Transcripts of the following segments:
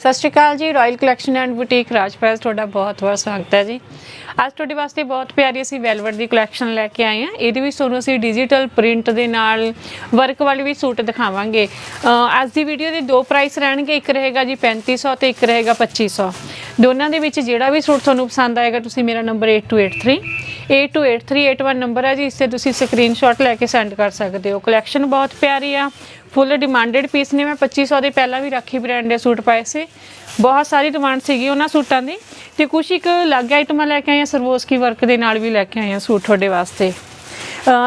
ਸਤਿ ਸ਼੍ਰੀ ਅਕਾਲ ਜੀ royal collection and boutique Rajpal, ਤੁਹਾਡਾ ਬਹੁਤ ਬਹੁਤ ਸਵਾਗਤ ਹੈ ਜੀ। ਅੱਜ ਤੁਹਾਡੇ ਵਾਸਤੇ ਬਹੁਤ ਪਿਆਰੀ ਅਸੀਂ ਵੈਲਵਟ ਦੀ ਕਲੈਕਸ਼ਨ ਲੈ ਕੇ ਆਏ ਹਾਂ। ਇਹਦੇ ਵਿੱਚ ਤੁਹਾਨੂੰ ਅਸੀਂ ਡਿਜੀਟਲ ਪ੍ਰਿੰਟ ਦੇ ਨਾਲ ਵਰਕ ਵਾਲੇ ਵੀ ਸੂਟ ਦਿਖਾਵਾਂਗੇ। ਅੱਜ ਦੀ ਵੀਡੀਓ ਦੇ ਦੋ ਪ੍ਰਾਈਸ ਰਹਿਣਗੇ, ਇੱਕ ਰਹੇਗਾ ਜੀ 3500 ਤੇ ਇੱਕ ਰਹੇਗਾ 2500 ਦੋਨਾਂ ਦੇ ਵਿੱਚ ਜਿਹੜਾ ਵੀ ਸੂਟ ਤੁਹਾਨੂੰ ਪਸੰਦ ਆਏਗਾ, ਤੁਸੀਂ ਮੇਰਾ ਨੰਬਰ 8283 828381 ਨੰਬਰ ਹੈ ਜੀ, ਇਸ ਤੇ ਤੁਸੀਂ ਸਕਰੀਨਸ਼ਾਟ ਲੈ ਕੇ ਸੈਂਡ ਕਰ ਸਕਦੇ ਹੋ। ਕਲੈਕਸ਼ਨ ਬਹੁਤ ਪਿਆਰੀ ਆ ਫੁੱਲ ਡਿਮਾਂਡਡ ਪੀਸ ਨੇ, ਮੈਂ 2500 ਦੇ ਪਹਿਲਾਂ ਵੀ ਰਾਖੀ ਬ੍ਰਾਂਡ ਦੇ ਸੂਟ ਪਾਏ ਸੀ। ਬਹੁਤ ਸਾਰੀ ਡਿਮਾਂਡ ਸੀਗੀ ਉਹਨਾਂ ਸੂਟਾਂ ਦੀ ਤੇ ਕੁਝ ਇੱਕ ਅਲੱਗ ਆਈਟਮਾਂ ਲੈ ਕੇ ਆਏ ਹਾਂ ਸਰਵੋਸਕੀ ਵਰਕ ਦੇ ਨਾਲ ਵੀ ਲੈ ਕੇ ਆਏ ਹਾਂ ਸੂਟ ਤੁਹਾਡੇ ਵਾਸਤੇ।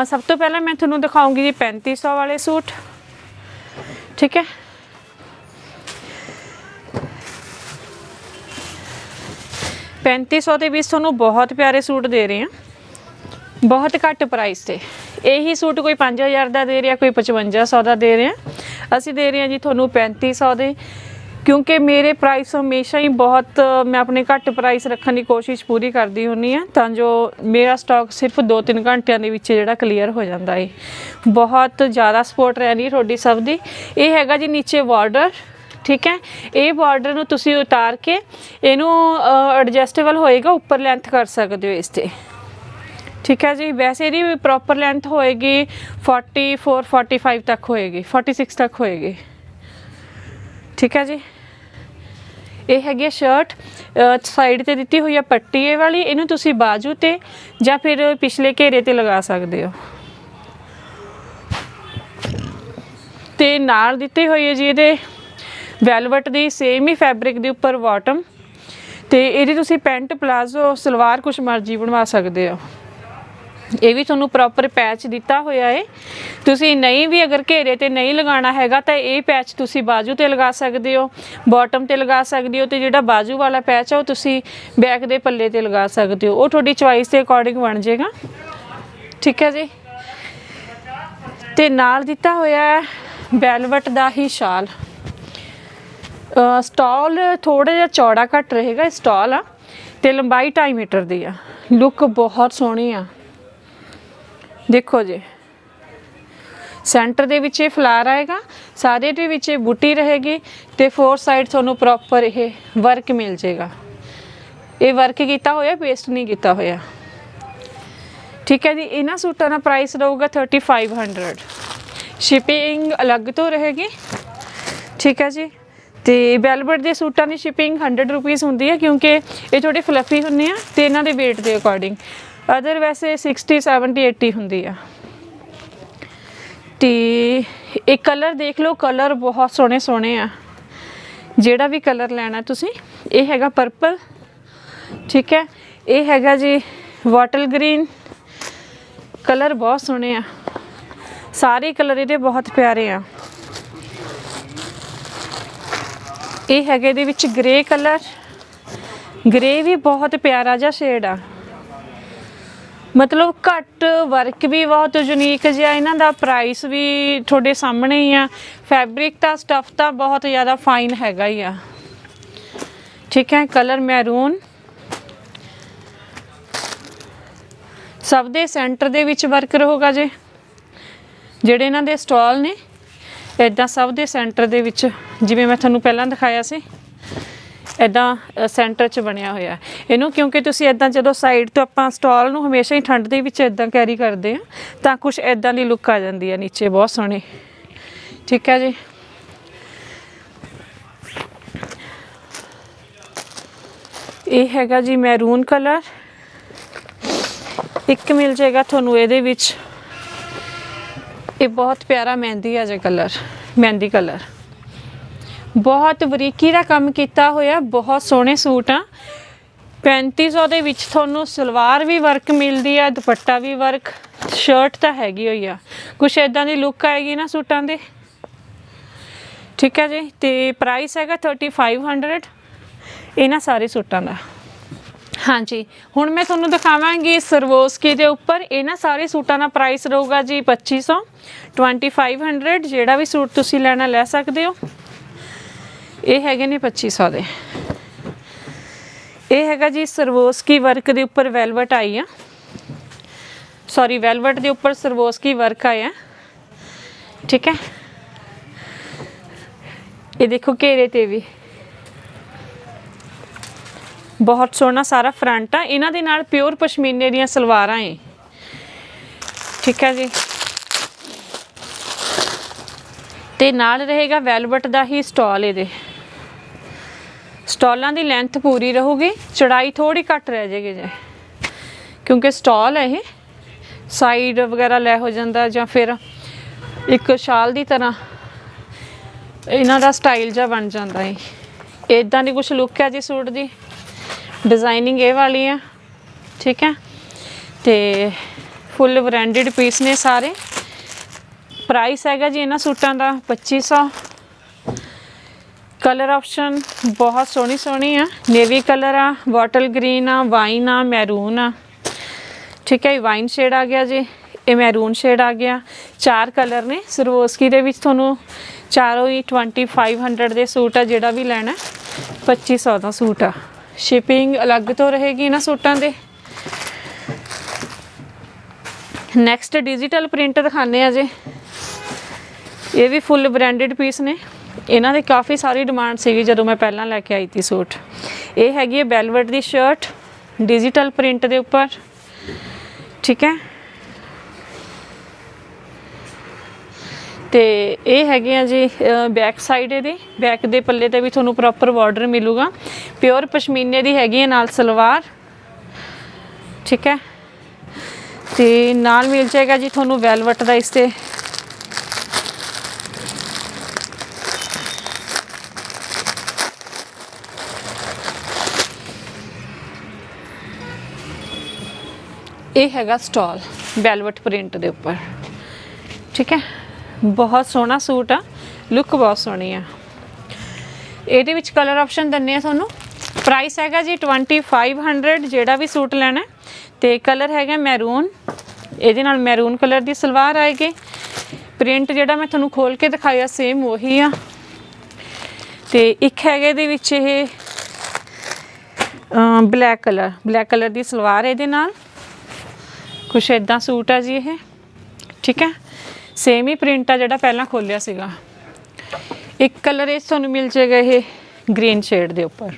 ਸਭ ਤੋਂ ਪਹਿਲਾਂ ਮੈਂ ਤੁਹਾਨੂੰ ਦਿਖਾਉਂਗੀ ਜੀ 3500 ਵਾਲੇ ਸੂਟ। ਠੀਕ ਹੈ? ਪੈਂਤੀ ਸੌ ਦੇ ਵਿੱਚ ਤੁਹਾਨੂੰ ਬਹੁਤ ਪਿਆਰੇ ਸੂਟ ਦੇ ਰਹੇ ਹਾਂ। ਬਹੁਤ ਘੱਟ ਪ੍ਰਾਈਸ ਤੇ। ਇਹੀ ਸੂਟ ਕੋਈ 5000 ਦਾ ਦੇ ਰਿਹਾ, ਕੋਈ 5500 ਦਾ ਦੇ ਰਿਹਾ। ਅਸੀਂ ਦੇ ਰਹੇ ਹਾਂ ਜੀ ਤੁਹਾਨੂੰ 3500 ਦੇ। ਕਿਉਂਕਿ ਮੇਰੇ ਪ੍ਰਾਈਸ ਹਮੇਸ਼ਾ ਹੀ ਬਹੁਤ, ਮੈਂ ਆਪਣੇ ਘੱਟ ਪ੍ਰਾਈਸ ਰੱਖਣ ਦੀ ਕੋਸ਼ਿਸ਼ ਪੂਰੀ ਕਰਦੀ ਹੁੰਨੀ ਆ ਤਾਂ ਜੋ ਮੇਰਾ ਸਟਾਕ ਸਿਰਫ 2-3 ਘੰਟਿਆਂ ਦੇ ਵਿੱਚ ਜਿਹੜਾ ਕਲੀਅਰ ਹੋ ਜਾਂਦਾ ਏ। ਬਹੁਤ ਜ਼ਿਆਦਾ ਸਪੋਰਟ ਰਹਿਣੀ ਤੁਹਾਡੀ ਸਭ ਦੀ। ਇਹ ਹੈਗਾ ਜੀ ਨੀਚੇ ਬਾਰਡਰ ਠੀਕ ਹੈ? ਇਹ ਬਾਰਡਰ ਨੂੰ ਤੁਸੀਂ ਉਤਾਰ ਕੇ ਇਹਨੂੰ ਐਡਜਸਟੇਬਲ ਹੋਏਗਾ, ਉੱਪਰ ਲੈਂਥ ਕਰ ਸਕਦੇ ਹੋ ਇਸ ਤੇ। ਠੀਕ ਹੈ ਜੀ? ਵੈਸੇ ਇਹਦੀ ਪ੍ਰੋਪਰ ਲੈਂਥ ਹੋਏਗੀ 44 45 ਤੱਕ ਹੋਏਗੀ 46 ਤੱਕ ਹੋਏਗੀ। ਠੀਕ ਹੈ ਜੀ? ਇਹ ਹੈਗੀ ਸ਼ਰਟ ਸਾਈਡ ਤੇ ਦਿੱਤੀ ਹੋਈ ਹੈ ਪੱਟੀ ਇਹ ਵਾਲੀ, ਇਹਨੂੰ ਤੁਸੀਂ ਬਾਜੂ ਤੇ ਜਾਂ ਫਿਰ ਪਿਛਲੇ ਘੇਰੇ ਤੇ ਲਗਾ ਸਕਦੇ ਹੋ। ਤੇ ਨਾਲ ਦਿੱਤੀ ਹੋਈ ਹੈ ਜੀ ਇਹਦੇ ਵੈਲਵਟ ਦੀ ਸੇਮ ਹੀ ਫੈਬਰਿਕ ਦੇ ਉੱਪਰ ਬਾਟਮ ਤੇ ਇਹਦੀ ਤੁਸੀਂ ਪੈਂਟ ਪਲਾਜ਼ੋ ਸਲਵਾਰ ਕੁਛ ਮਰਜ਼ੀ ਬਣਵਾ ਸਕਦੇ ਹੋ। ਇਹ ਵੀ ਤੁਹਾਨੂੰ ਪ੍ਰੋਪਰ ਪੈਚ ਦਿੱਤਾ ਹੋਇਆ ਹੈ ਤੁਸੀਂ ਨਹੀਂ ਵੀ ਅਗਰ ਘੇਰੇ ਤੇ ਨਹੀਂ ਲਗਾਉਣਾ ਹੈਗਾ ਤਾਂ ਇਹ ਪੈਚ ਤੁਸੀਂ ਬਾਜੂ ਤੇ ਲਗਾ ਸਕਦੇ ਹੋ ਬਾਟਮ ਤੇ ਲਗਾ ਸਕਦੇ ਹੋ ਤੇ ਜਿਹੜਾ ਬਾਜੂ ਵਾਲਾ ਪੈਚ ਹੈ ਉਹ ਤੁਸੀਂ ਬੈਕ ਦੇ ਪੱਲੇ ਤੇ ਲਗਾ ਸਕਦੇ ਹੋ। ਉਹ ਤੁਹਾਡੀ ਚੁਆਇਸ ਦੇ ਅਕੋਰਡਿੰਗ ਬਣ ਜਾਏਗਾ। ਠੀਕ ਹੈ ਜੀ? ਤੇ ਨਾਲ ਦਿੱਤਾ ਹੋਇਆ ਹੈ ਵੈਲਵਟ ਦਾ ਹੀ ਸ਼ਾਲ। ਸਟਾਲ ਥੋੜਾ ਜਿਹਾ ਚੌੜਾ ਘੱਟ ਰਹੇਗਾ ਸਟਾਲ ਆ, ਤੇ ਲੰਬਾਈ 2.5 ਮੀਟਰ ਦੀ ਆ। ਲੁੱਕ ਬਹੁਤ ਸੋਹਣੀ ਆ। ਦੇਖੋ ਜੀ। ਸੈਂਟਰ ਦੇ ਵਿੱਚ ਇਹ ਫਲਾਰ ਆਏਗਾ, ਸਾਰੇ ਦੇ ਵਿੱਚ ਇਹ ਬੂਟੀ ਰਹੇਗੀ, ਤੇ ਫੋਰ ਸਾਈਡ ਤੁਹਾਨੂੰ ਪ੍ਰੋਪਰ ਇਹ ਵਰਕ ਮਿਲ ਜਾਏਗਾ। ਇਹ ਵਰਕ ਕੀਤਾ ਹੋਇਆ ਪੇਸਟ ਨਹੀਂ ਕੀਤਾ ਹੋਇਆ। ਠੀਕ ਹੈ ਜੀ, ਇਹਨਾਂ ਸੂਟਾਂ ਦਾ ਪ੍ਰਾਈਸ ਰਹੂਗਾ 3500 ਸ਼ਿਪਿੰਗ ਅਲੱਗ ਤੋਂ ਰਹੇਗੀ। ਠੀਕ ਹੈ ਜੀ। ਤੇ ਵੈਲਵਟ ਦੇ ਸੂਟਾਂ ਦੀ ਸ਼ਿਪਿੰਗ 100 ਰੁਪਏ ਹੁੰਦੀ ਹੈ ਕਿਉਂਕਿ ਇਹ ਥੋੜੇ ਫਲਫੀ ਹੁੰਦੇ ਆ ਤੇ ਇਹਨਾਂ ਦੇ weight ਦੇ ਅਕੋਰਡਿੰਗ ਅਦਰ ਵੈਸੇ 60 70 80 ਹੁੰਦੀ ਆ। ਤੇ ਇਹ ਕਲਰ ਦੇਖ ਲਓ ਕਲਰ ਬਹੁਤ ਸੋਹਣੇ ਸੋਹਣੇ ਆ। ਜਿਹੜਾ ਵੀ ਕਲਰ ਲੈਣਾ ਤੁਸੀਂ, ਇਹ ਹੈਗਾ ਪਰਪਲ ਠੀਕ ਹੈ? ਇਹ ਹੈਗਾ ਜੀ ਵਾਟਲ ਗ੍ਰੀਨ ਕਲਰ ਬਹੁਤ ਸੋਹਣੇ ਆ। ਸਾਰੇ ਕਲਰ ਇਹਦੇ ਬਹੁਤ ਪਿਆਰੇ ਆ। ਇਹ ਹੈਗੇ ਇਹਦੇ ਵਿੱਚ ਗ੍ਰੇ ਕਲਰ ਗ੍ਰੇ ਵੀ ਬਹੁਤ ਪਿਆਰਾ ਜਿਹਾ ਸ਼ੇਡ ਆ। ਮਤਲਬ ਘੱਟ ਵਰਕ ਵੀ ਬਹੁਤ ਯੂਨੀਕ ਜਿਹਾ, ਇਹਨਾਂ ਦਾ ਪ੍ਰਾਈਸ ਵੀ ਤੁਹਾਡੇ ਸਾਹਮਣੇ ਹੀ ਆ। ਫੈਬਰਿਕ ਤਾਂ ਸਟਫ ਤਾਂ ਬਹੁਤ ਜ਼ਿਆਦਾ ਫਾਈਨ ਹੈਗਾ ਹੀ ਆ। ਠੀਕ ਹੈ ਕਲਰ ਮੈਰੂਨ ਸਭ ਦੇ ਸੈਂਟਰ ਦੇ ਵਿੱਚ ਵਰਕ ਰਹੂਗਾ ਜੇ। ਜਿਹੜੇ ਇਹਨਾਂ ਦੇ ਸਟਾਲ ਨੇ। ਇਦਾਂ ਸਭ ਦੇ ਸੈਂਟਰ ਦੇ ਵਿੱਚ, ਜਿਵੇਂ ਮੈਂ ਤੁਹਾਨੂੰ ਪਹਿਲਾਂ ਦਿਖਾਇਆ ਸੀ ਇਦਾਂ ਸੈਂਟਰ 'ਚ ਬਣਿਆ ਹੋਇਆ ਇਹਨੂੰ ਕਿਉਂਕਿ ਤੁਸੀਂ ਇਦਾਂ ਜਦੋਂ ਸਾਈਡ ਤੋਂ ਆਪਾਂ ਸਟਾਲ ਨੂੰ ਹਮੇਸ਼ਾ ਹੀ ਠੰਡ ਦੇ ਵਿੱਚ ਇਦਾਂ ਕੈਰੀ ਕਰਦੇ ਆ ਤਾਂ ਕੁਝ ਇਦਾਂ ਦੀ ਲੁੱਕ ਆ ਜਾਂਦੀ ਹੈ ਨੀਚੇ, ਬਹੁਤ ਸੋਹਣੀ। ਠੀਕ ਹੈ ਜੀ? ਇਹ ਹੈਗਾ ਜੀ ਮੈਰੂਨ ਕਲਰ। ਇੱਕ ਮਿਲ ਜਾਏਗਾ ਤੁਹਾਨੂੰ ਇਹਦੇ ਵਿੱਚ। ਇਹ ਬਹੁਤ ਪਿਆਰਾ ਮਹਿੰਦੀ ਆ ਜੇ ਕਲਰ, ਮਹਿੰਦੀ ਕਲਰ। ਬਹੁਤ ਬਰੀਕੀ ਦਾ ਕੰਮ ਕੀਤਾ ਹੋਇਆ, ਬਹੁਤ ਸੋਹਣੇ ਸੂਟ ਆ। 3500 ਦੇ ਵਿੱਚ ਤੁਹਾਨੂੰ ਸਲਵਾਰ ਵੀ ਵਰਕ ਮਿਲਦੀ ਆ, ਦੁਪੱਟਾ ਵੀ ਵਰਕ ਸ਼ਰਟ ਤਾਂ ਹੈਗੀ ਹੋਈ ਆ। ਕੁਛ ਇਦਾਂ ਦੀ ਲੁੱਕ ਆਏਗੀ ਨਾ ਸੂਟਾਂ ਦੇ? ਠੀਕ ਹੈ ਜੀ, ਤੇ ਪ੍ਰਾਈਸ ਹੈਗਾ 3500 ਇਹਨਾਂ ਸਾਰੇ ਸੂਟਾਂ ਦਾ। ਹਾਂਜੀ, ਹੁਣ ਮੈਂ ਤੁਹਾਨੂੰ ਦਿਖਾਵਾਂਗੀ ਸਰਵੋਸਕੀ ਦੇ ਉੱਪਰ। ਇਹਨਾਂ ਸਾਰੇ ਸੂਟਾਂ ਦਾ ਪ੍ਰਾਈਸ ਰਹੂਗਾ ਜੀ 2500 2500 ਜਿਹੜਾ ਵੀ ਸੂਟ ਤੁਸੀਂ ਲੈਣਾ, ਲੈ ਸਕਦੇ ਹੋ। ਇਹ ਹੈਗੇ ਨੇ 2500 ਦੇ। ਇਹ ਹੈਗਾ ਜੀ ਸਰਵੋਸਕੀ ਵਰਕ ਦੇ ਉੱਪਰ ਵੈਲਵਟ ਆਈ ਆ। ਸੌਰੀ ਵੈਲਵਟ ਦੇ ਉੱਪਰ ਸਰਵੋਸਕੀ ਵਰਕ ਆਇਆ। ਠੀਕ ਹੈ? ਇਹ ਦੇਖੋ ਘੇਰੇ ਤੇ ਵੀ। ਬਹੁਤ ਸੋਹਣਾ ਸਾਰਾ ਫਰੰਟ ਆ। ਇਹਨਾਂ ਦੇ ਨਾਲ ਪਿਓਰ ਪਸ਼ਮੀਨੇ ਦੀਆਂ ਸਲਵਾਰਾਂ ਏ। ਠੀਕ ਹੈ ਜੀ। ਤੇ ਨਾਲ ਰਹੇਗਾ ਵੈਲਵਟ ਦਾ ਹੀ ਸਟਾਲ ਇਹਦੇ। ਸਟਾਲਾਂ ਦੀ ਲੈਂਥ ਪੂਰੀ ਰਹੂਗੀ। ਚੜਾਈ ਥੋੜੀ ਘੱਟ ਰਹਿ ਜਾਏਗੀ ਜੇ। ਕਿਉਂਕਿ ਸਟਾਲ ਹੈ ਇਹ। ਸਾਈਡ ਵਗੈਰਾ ਲੈ ਹੋ ਜਾਂਦਾ ਜਾਂ ਫਿਰ ਇੱਕ ਸ਼ਾਲ ਦੀ ਤਰ੍ਹਾਂ ਇਹਨਾਂ ਦਾ ਸਟਾਈਲ ਜਿਹਾ ਬਣ ਜਾਂਦਾ ਹੈ ਇਦਾਂ ਦੀ ਕੁਝ ਲੁੱਕ ਹੈ ਜੀ ਸੂਟ ਦੀ। ਡਿਜ਼ਾਈਨਿੰਗ ਇਹ ਵਾਲੀ ਆ। ਠੀਕ ਹੈ? ਤੇ ਫੁੱਲ ਬ੍ਰਾਂਡਡ ਪੀਸ ਨੇ ਸਾਰੇ। ਪ੍ਰਾਈਸ ਹੈਗਾ ਜੀ ਇਹਨਾਂ ਸੂਟਾਂ ਦਾ 2500 ਕਲਰ ਆਪਸ਼ਨ ਬਹੁਤ ਸੋਹਣੀ ਸੋਹਣੀ ਆ। ਨੇਵੀ ਕਲਰ ਆ ਬੋਟਲ ਗ੍ਰੀਨ ਆ ਵਾਈਨ ਆ ਮੈਰੂਨ ਆ। ਠੀਕ ਹੈ ਵਾਈਨ ਸ਼ੇਡ ਆ ਗਿਆ ਜੀ। ਇਹ ਮੈਰੂਨ ਸ਼ੇਡ ਆ ਗਿਆ। ਚਾਰ ਕਲਰ ਨੇ। ਸਰਵੋਸਕੀ ਦੇ ਵਿੱਚ ਤੁਹਾਨੂੰ ਚਾਰੋਂ ਹੀ 2500 ਦੇ ਸੂਟ ਆ ਜਿਹੜਾ ਵੀ ਲੈਣਾ। ਹੈ, 2500 ਦਾ ਸੂਟ ਆ। ਸ਼ਿਪਿੰਗ ਅਲੱਗ ਤੋਂ ਰਹੇਗੀ ਇਹਨਾਂ ਸੂਟਾਂ ਦੇ। ਨੈਕਸਟ ਡਿਜੀਟਲ ਪ੍ਰਿੰਟ ਦਿਖਾਣੇ ਆ ਜੇ ਇਹ ਵੀ ਫੁੱਲ ਬ੍ਰਾਂਡਡ ਪੀਸ ਨੇ। ਇਹਨਾਂ ਦੇ ਕਾਫੀ ਸਾਰੀ ਡਿਮਾਂਡ ਸੀਗੀ ਜਦੋਂ ਮੈਂ ਪਹਿਲਾਂ ਲੈ ਕੇ ਆਈ ਸੀ ਸੂਟ। ਇਹ ਹੈਗੀ ਹੈ ਵੈਲਵਟ ਦੀ ਸ਼ਰਟ ਡਿਜੀਟਲ ਪ੍ਰਿੰਟ ਦੇ ਉੱਪਰ। ਠੀਕ ਹੈ? ਤੇ ਇਹ ਹੈਗੇ ਆ ਜੀ ਬੈਕ ਸਾਈਡ ਇਹਦੀ। ਬੈਕ ਦੇ ਪੱਲੇ ਤੇ ਵੀ ਤੁਹਾਨੂੰ ਪ੍ਰੋਪਰ ਬਾਰਡਰ ਮਿਲੂਗਾ। ਪਿਓਰ ਪਸ਼ਮੀਨੇ ਦੀ ਹੈਗੀ ਹੈ ਨਾਲ ਸਲਵਾਰ। ਠੀਕ ਹੈ? ਤੇ ਨਾਲ ਮਿਲ ਜਾਏਗਾ ਜੀ ਤੁਹਾਨੂੰ ਵੈਲਵਟ ਦਾ ਇਸ ਤੇ। ਇਹ ਹੈਗਾ ਸਟਾਲ ਵੈਲਵਟ ਪ੍ਰਿੰਟ ਦੇ ਉੱਪਰ। ਠੀਕ ਹੈ? ਬਹੁਤ ਸੋਹਣਾ ਸੂਟ ਆ। ਲੁੱਕ ਬਹੁਤ ਸੋਹਣੀ ਆ। ਇਹਦੇ ਵਿੱਚ ਕਲਰ ਆਪਸ਼ਨ ਦਿੰਨੇ ਆ ਤੁਹਾਨੂੰ। ਪ੍ਰਾਈਸ ਹੈਗਾ ਜੀ 2500 ਜਿਹੜਾ ਵੀ ਸੂਟ ਲੈਣਾ ਹੈ। ਤੇ ਕਲਰ ਹੈਗਾ ਮੈਰੂਨ ਇਹਦੇ ਨਾਲ ਮੈਰੂਨ ਕਲਰ ਦੀ ਸਲਵਾਰ ਆਏਗੀ। ਪ੍ਰਿੰਟ ਜਿਹੜਾ ਮੈਂ ਤੁਹਾਨੂੰ ਖੋਲ ਕੇ ਦਿਖਾਇਆ ਸੇਮ ਉਹੀ ਆ। ਤੇ ਇੱਕ ਹੈਗਾ ਇਹਦੇ ਵਿੱਚ ਇਹ ਬਲੈਕ ਕਲਰ ਬਲੈਕ ਕਲਰ ਦੀ ਸਲਵਾਰ ਇਹਦੇ ਨਾਲ। ਕੁਛ ਇਦਾਂ ਸੂਟ ਆ ਜੀ ਇਹ। ਠੀਕ ਹੈ? ਸੇਮ ਹੀ ਪ੍ਰਿੰਟ ਆ ਜਿਹੜਾ ਪਹਿਲਾਂ ਖੋਲਿਆ ਸੀਗਾ। ਇੱਕ ਕਲਰ ਇਹ ਤੁਹਾਨੂੰ ਮਿਲ ਜਾਏਗਾ ਇਹ ਗ੍ਰੀਨ ਸ਼ੇਡ ਦੇ ਉੱਪਰ।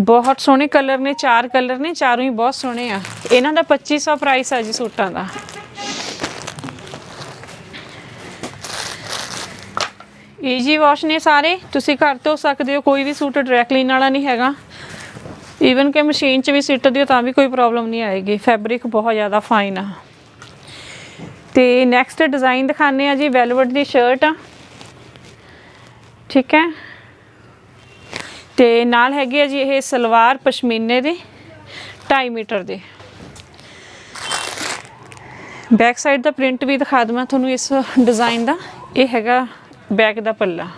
ਬਹੁਤ ਸੋਹਣੇ ਕਲਰ ਨੇ, ਚਾਰ ਕਲਰ ਨੇ, ਚਾਰੋਂ ਹੀ ਬਹੁਤ ਸੋਹਣੇ ਆ। ਇਹਨਾਂ ਦਾ 2500 ਪ੍ਰਾਈਸ ਆ ਜੀ ਸੂਟਾਂ ਦਾ। ਈਜੀ ਵਾਸ਼ ਨੇ ਸਾਰੇ, ਤੁਸੀਂ ਘਰ ਧੋ ਸਕਦੇ ਹੋ, ਕੋਈ ਵੀ ਸੂਟ ਡਾਇਰੈਕਟ ਵਾਲਾ ਨਹੀਂ ਹੈਗਾ। ਈਵਨ ਕਿ ਮਸ਼ੀਨ 'ਚ ਵੀ ਸਿੱਟ ਦਿਓ ਤਾਂ ਵੀ ਕੋਈ ਪ੍ਰੋਬਲਮ ਨਹੀਂ ਆਏਗੀ। ਫੈਬਰਿਕ ਬਹੁਤ ਜ਼ਿਆਦਾ ਫਾਈਨ ਆ। ਤੇ ਨੈਕਸਟ ਡਿਜ਼ਾਈਨ ਦਿਖਾਣੇ ਆ ਜੀ ਵੈਲਵਟ ਦੀ ਸ਼ਰਟ ਆ ਠੀਕ ਹੈ? ਤੇ ਨਾਲ ਹੈਗੀ ਆ ਜੀ ਇਹ ਸਲਵਾਰ ਪਸ਼ਮੀਨੇ ਦੀ 2.5 ਮੀਟਰ ਦੇ। ਬੈਕ ਸਾਈਡ ਦਾ ਪ੍ਰਿੰਟ ਵੀ ਦਿਖਾ ਦਵਾਂ ਤੁਹਾਨੂੰ ਇਸ ਡਿਜ਼ਾਈਨ ਦਾ। ਇਹ ਹੈਗਾ ਬੈਕ ਦਾ ਪੱਲਾ।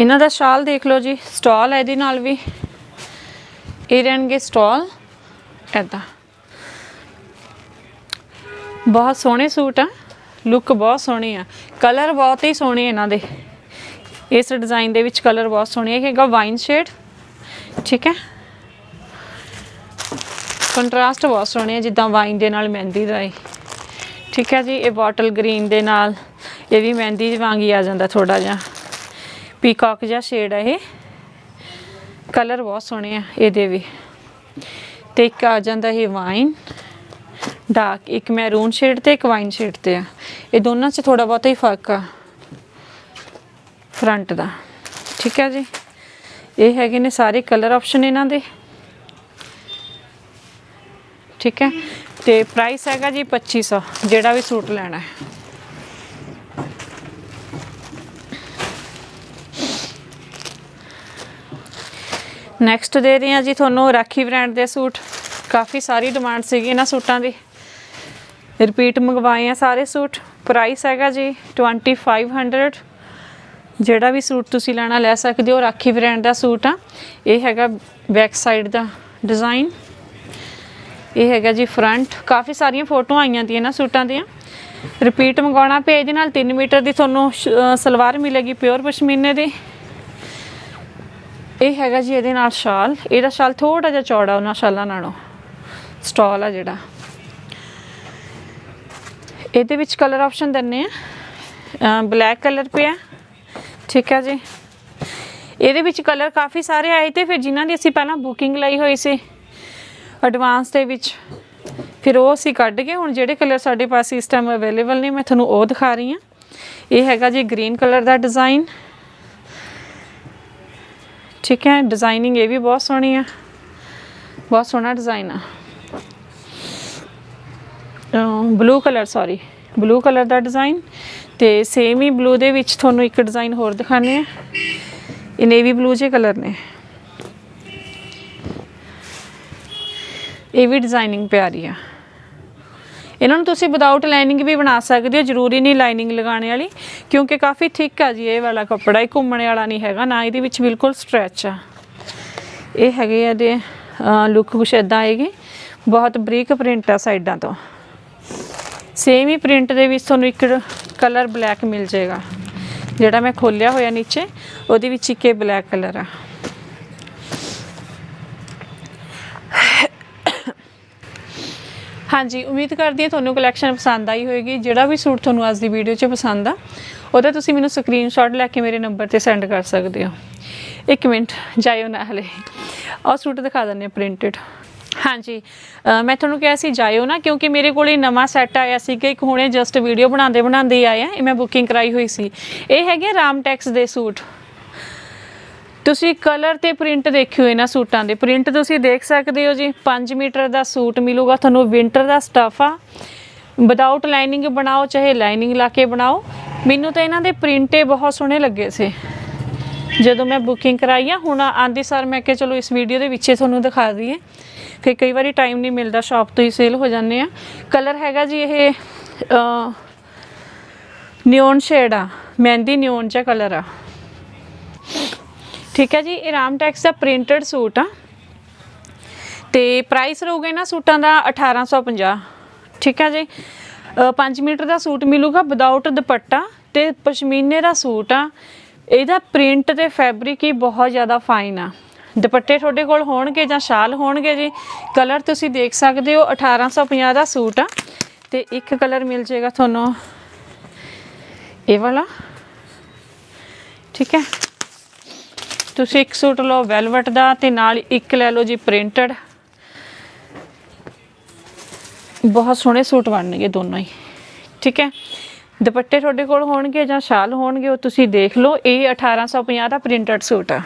ਇਹਨਾਂ ਦਾ ਸ਼ਾਲ ਦੇਖ ਲਓ ਜੀ, ਸਟਾਲ ਹੈ ਇਹਦੇ ਨਾਲ ਵੀ। ਇਹ ਰਹਿਣਗੇ ਸਟਾਲ ਐਦਾਂ ਬਹੁਤ ਸੋਹਣੇ ਸੂਟ ਆ ਲੁੱਕ ਬਹੁਤ ਸੋਹਣੀ ਆ। ਕਲਰ ਬਹੁਤ ਹੀ ਸੋਹਣੇ ਇਹਨਾਂ ਦੇ। ਇਸ ਡਿਜ਼ਾਈਨ ਦੇ ਵਿੱਚ ਕਲਰ ਬਹੁਤ ਸੋਹਣੇ ਹੈ ਹੈਗਾ ਵਾਈਨ ਸ਼ੇਡ ਠੀਕ ਹੈ। ਕੰਟਰਾਸਟ ਬਹੁਤ ਸੋਹਣੇ ਆ, ਜਿੱਦਾਂ ਵਾਈਨ ਦੇ ਨਾਲ ਮਹਿੰਦੀ ਦਾ ਹੈ ਠੀਕ ਹੈ ਜੀ, ਇਹ ਬੋਟਲ ਗ੍ਰੀਨ ਦੇ ਨਾਲ, ਇਹ ਵੀ ਮਹਿੰਦੀ ਵਾਂਗ ਹੀ ਆ ਜਾਂਦਾ ਥੋੜਾ ਜਿਹਾ। ਪੀਕਾਕ ਜਿਹਾ ਸ਼ੇਡ ਹੈ ਇਹ। ਕਲਰ ਬਹੁਤ ਸੋਹਣੇ ਆ, ਇਹਦੇ ਵੀ। ਤੇ ਇੱਕ ਆ ਜਾਂਦਾ ਇਹ ਵਾਈਨ ਡਾਰਕ ਇੱਕ ਮੈਰੂਨ ਸ਼ੇਡ ਤੇ ਇੱਕ ਵਾਈਨ ਸ਼ੇਡ ਤੇ ਆ। ਇਹ ਦੋਨਾਂ 'ਚ ਥੋੜਾ ਬਹੁਤਾ ਹੀ ਫ਼ਰਕ ਆ। ਫਰੰਟ ਦਾ। ਠੀਕ ਹੈ ਜੀ? ਇਹ ਹੈਗੇ ਨੇ ਸਾਰੇ ਕਲਰ ਆਪਸ਼ਨ ਇਹਨਾਂ ਦੇ। ਠੀਕ ਹੈ? ਤੇ ਪ੍ਰਾਈਸ ਹੈਗਾ ਜੀ 2500 ਜਿਹੜਾ ਵੀ ਸੂਟ ਲੈਣਾ ਹੈ। ਨੈਕਸਟ ਦੇ ਰਹੀ ਹਾਂ ਜੀ ਤੁਹਾਨੂੰ ਰਾਖੀ ਬ੍ਰਾਂਡ ਦੇ ਸੂਟ। ਕਾਫੀ ਸਾਰੀ ਡਿਮਾਂਡ ਸੀਗੀ ਇਹਨਾਂ ਸੂਟਾਂ ਦੀ। ਰਿਪੀਟ ਮੰਗਵਾਏ ਆ ਸਾਰੇ ਸੂਟ। ਪ੍ਰਾਈਸ ਹੈਗਾ ਜੀ 2500 ਜਿਹੜਾ ਵੀ ਸੂਟ ਤੁਸੀਂ ਲੈਣਾ ਲੈ ਸਕਦੇ ਹੋ, ਰਾਖੀ ਬ੍ਰਾਂਡ ਦਾ ਸੂਟ ਆ। ਇਹ ਹੈਗਾ ਬੈਕ ਸਾਈਡ ਦਾ ਡਿਜ਼ਾਈਨ ਇਹ ਹੈਗਾ ਜੀ ਫਰੰਟ ਕਾਫੀ ਸਾਰੀਆਂ ਫੋਟੋਆਂ ਆਈਆਂ ਦੀਆਂ ਨਾ ਸੂਟਾਂ ਦੀਆਂ। ਰਿਪੀਟ ਮੰਗਾਉਣਾ ਪਿਆ ਇਹਦੇ ਨਾਲ 3 ਮੀਟਰ ਦੀ ਤੁਹਾਨੂੰ ਸ਼- ਸਲਵਾਰ ਮਿਲੇਗੀ ਪਿਓਰ ਪਸ਼ਮੀਨੇ ਦੀ। ਇਹ ਹੈਗਾ ਜੀ ਇਹਦੇ ਨਾਲ ਸ਼ਾਲ। ਇਹਦਾ ਸ਼ਾਲ ਥੋੜਾ ਜਿਹਾ ਚੌੜਾ ਉਹਨਾਂ ਸ਼ਾਲਾਂ ਨਾਲੋਂ। ਸਟਾਲ ਆ ਜਿਹੜਾ। ਇਹਦੇ ਵਿੱਚ ਕਲਰ ਆਪਸ਼ਨ ਦਿੰਨੇ ਆ। ਬਲੈਕ ਕਲਰ ਪਿਆ। ਠੀਕ ਹੈ ਜੀ। ਇਹਦੇ ਵਿੱਚ ਕਲਰ ਕਾਫੀ ਸਾਰੇ ਆਏ ਤੇ ਫਿਰ ਜਿਨ੍ਹਾਂ ਦੀ ਅਸੀਂ ਪਹਿਲਾਂ ਬੁਕਿੰਗ ਲਈ ਹੋਈ ਸੀ ਐਡਵਾਂਸ ਦੇ ਵਿੱਚ, ਫਿਰ ਉਹ ਅਸੀਂ ਕੱਢ ਕੇ ਹੁਣ ਜਿਹੜੇ ਕਲਰ ਸਾਡੇ ਪਾਸ ਇਸ ਟਾਈਮ ਅਵੇਲੇਬਲ ਨੇ, ਮੈਂ ਤੁਹਾਨੂੰ ਉਹ ਦਿਖਾ ਰਹੀ ਹਾਂ। ਇਹ ਹੈਗਾ ਜੀ ਗ੍ਰੀਨ ਕਲਰ ਦਾ ਡਿਜ਼ਾਈਨ ਠੀਕ ਹੈ ਡਿਜ਼ਾਈਨਿੰਗ ਇਹ ਵੀ ਬਹੁਤ ਸੋਹਣੀ ਆ। ਬਹੁਤ ਸੋਹਣਾ ਡਿਜ਼ਾਈਨ ਆ। Blue colour sorry blue colour ਦਾ ਡਿਜ਼ਾਈਨ ਤੇ ਸੇਮ ਹੀ ਬਲੂ ਦੇ ਵਿੱਚ ਤੁਹਾਨੂੰ ਇੱਕ ਡਿਜ਼ਾਈਨ ਹੋਰ ਦਿਖਾਣੇ ਆ। ਇਹ ਨੇਵੀ ਬਲੂ ਜੇ ਕਲਰ ਨੇ। ਇਹ ਵੀ ਡਿਜ਼ਾਈਨਿੰਗ ਪਿਆਰੀ ਆ। ਇਹਨਾਂ ਨੂੰ ਤੁਸੀਂ ਵਿਦਆਊਟ ਲਾਈਨਿੰਗ ਵੀ ਬਣਾ ਸਕਦੇ ਹੋ, ਜ਼ਰੂਰੀ ਨਹੀਂ ਲਾਈਨਿੰਗ ਲਗਾਉਣ ਵਾਲੀ, ਕਿਉਂਕਿ ਕਾਫੀ ਥਿਕ ਆ ਜੀ ਇਹ ਵਾਲਾ ਕੱਪੜਾ, ਇਹ ਘੁੰਮਣ ਵਾਲਾ ਨਹੀਂ ਹੈਗਾ, ਨਾ ਇਹਦੇ ਵਿੱਚ ਬਿਲਕੁਲ ਸਟ੍ਰੈਚ ਆ। ਇਹ ਹੈਗੇ ਆ ਇਹਦੇ ਲੁੱਕ ਕੁਛ ਇਦਾਂ ਆਏਗੀ, ਬਹੁਤ ਬਰੀਕ ਪ੍ਰਿੰਟ ਆ ਸਾਈਡਾਂ ਤੋਂ। ਸੇਮ ਹੀ ਪ੍ਰਿੰਟ ਦੇ ਵਿੱਚ ਤੁਹਾਨੂੰ ਇੱਕ ਕਲਰ ਬਲੈਕ ਮਿਲ ਜਾਏਗਾ, ਜਿਹੜਾ ਮੈਂ ਖੋਲਿਆ ਹੋਇਆ ਨੀਚੇ, ਉਹਦੇ ਵਿੱਚ ਇੱਕ ਇਹ ਬਲੈਕ ਕਲਰ ਆ। ਹਾਂਜੀ, ਉਮੀਦ ਕਰਦੀ ਹਾਂ ਤੁਹਾਨੂੰ ਕਲੈਕਸ਼ਨ ਪਸੰਦ ਆਈ ਹੋਵੇਗੀ ਜਿਹੜਾ ਵੀ ਸੂਟ ਤੁਹਾਨੂੰ ਅੱਜ ਦੀ ਵੀਡੀਓ 'ਚ ਪਸੰਦ ਆ, ਉਹਦਾ ਤੁਸੀਂ ਮੈਨੂੰ ਸਕਰੀਨਸ਼ਾਟ ਲੈ ਕੇ ਮੇਰੇ ਨੰਬਰ ਤੇ ਸੈਂਡ ਕਰ ਸਕਦੇ ਹੋ। ਇੱਕ ਮਿੰਟ, ਜਾਇਓ ਨਾ ਹਲੇ। ਆਹ ਸੂਟ ਦਿਖਾ ਦਿੰਦੇ ਆ ਪ੍ਰਿੰਟਡ ਹਾਂਜੀ ਮੈਂ ਤੁਹਾਨੂੰ ਕਿਹਾ ਸੀ ਜਾਇਓ ਨਾ, ਕਿਉਂਕਿ ਮੇਰੇ ਕੋਲ ਇਹ ਨਵਾਂ ਸੈੱਟ ਆਇਆ ਸੀ ਕਿ ਇੱਕ ਹੁਣੇ ਜਸਟ ਵੀਡੀਓ ਬਣਾਉਂਦੇ ਬਣਾਉਂਦੇ ਹੀ ਆਇਆ ਇਹ ਮੈਂ ਬੁਕਿੰਗ ਕਰਾਈ ਹੋਈ ਸੀ। ਇਹ ਹੈਗੇ ਰਾਮ ਟੈਕਸ ਦੇ ਸੂਟ। ਤੁਸੀਂ ਕਲਰ ਤੇ ਪ੍ਰਿੰਟ ਦੇਖਿਓ ਇਹਨਾਂ ਸੂਟਾਂ ਦੇ। ਪ੍ਰਿੰਟ ਤੁਸੀਂ ਦੇਖ ਸਕਦੇ ਹੋ ਜੀ 5 ਮੀਟਰ ਦਾ ਸੂਟ ਮਿਲੂਗਾ। ਤੁਹਾਨੂੰ ਵਿੰਟਰ ਦਾ ਸਟਫ ਆ। ਵਿਦਆਊਟ ਲਾਈਨਿੰਗ ਬਣਾਓ, ਚਾਹੇ ਲਾਈਨਿੰਗ ਲਾ ਕੇ ਬਣਾਓ। ਮੈਨੂੰ ਤਾਂ ਇਹਨਾਂ ਦੇ ਪ੍ਰਿੰਟੇ ਬਹੁਤ ਸੋਹਣੇ ਲੱਗੇ ਸੀ। ਜਦੋਂ ਮੈਂ ਬੁਕਿੰਗ ਕਰਾਈ ਆ, ਹੁਣ ਆਂਦੀ ਸਰ ਮੈਂ ਕਿਹਾ ਚਲੋ ਇਸ ਵੀਡੀਓ ਦੇ ਵਿੱਚ ਤੁਹਾਨੂੰ ਦਿਖਾ ਦਈਏ। ਫਿਰ ਕਈ ਵਾਰੀ ਟਾਈਮ ਨਹੀਂ ਮਿਲਦਾ ਸ਼ਾਪ ਤੋਂ ਹੀ ਸੇਲ ਹੋ ਜਾਂਦੇ ਆ। ਕਲਰ ਹੈਗਾ ਜੀ ਇਹ ਨਿਓਨ ਸ਼ੇਡ ਆ। ਮਹਿੰਦੀ ਨਿਓਨ ਜਿਹਾ ਕਲਰ ਆ। ਠੀਕ ਹੈ ਜੀ, ਇਹ ਰਾਮਟੈਕਸ ਦਾ ਪ੍ਰਿੰਟਡ ਸੂਟ ਆ। ਤੇ ਪ੍ਰਾਈਸ ਰਹੂਗਾ ਇਹਨਾਂ ਸੂਟਾਂ ਦਾ 1850 ਠੀਕ ਹੈ ਜੀ 5 ਮੀਟਰ ਦਾ ਸੂਟ ਮਿਲੂਗਾ ਵਿਦਆਊਟ ਦੁਪੱਟਾ ਤੇ ਪਸ਼ਮੀਨੇ ਦਾ ਸੂਟ ਆ। ਇਹਦਾ ਪ੍ਰਿੰਟ ਤੇ ਫੈਬਰਿਕ ਹੀ ਬਹੁਤ ਜ਼ਿਆਦਾ ਫਾਈਨ ਆ। ਦੁਪੱਟੇ ਤੁਹਾਡੇ ਕੋਲ ਹੋਣਗੇ ਜਾਂ ਸ਼ਾਲ ਹੋਣਗੇ ਜੀ ਕਲਰ ਤੁਸੀਂ ਦੇਖ ਸਕਦੇ ਹੋ 1850 ਦਾ ਸੂਟ ਆ। ਤੇ ਇੱਕ ਕਲਰ ਮਿਲ ਜਾਏਗਾ ਤੁਹਾਨੂੰ, ਇਹ ਵਾਲਾ। ਠੀਕ ਹੈ। ਤੁਸੀਂ ਇੱਕ ਸੂਟ ਲਓ ਵੈਲਵਟ ਦਾ ਤੇ ਨਾਲ ਇੱਕ ਲੈ ਲਓ ਜੀ ਪ੍ਰਿੰਟਡ। ਬਹੁਤ ਸੋਹਣੇ ਸੂਟ ਬਣਨਗੇ ਦੋਨੋਂ ਹੀ। ਠੀਕ ਹੈ? ਦੁਪੱਟੇ ਤੁਹਾਡੇ ਕੋਲ ਹੋਣਗੇ ਜਾਂ ਸ਼ਾਲ ਹੋਣਗੇ ਉਹ ਤੁਸੀਂ ਦੇਖ ਲਓ। ਇਹ 1850 ਦਾ ਪ੍ਰਿੰਟਡ ਸੂਟ ਆ।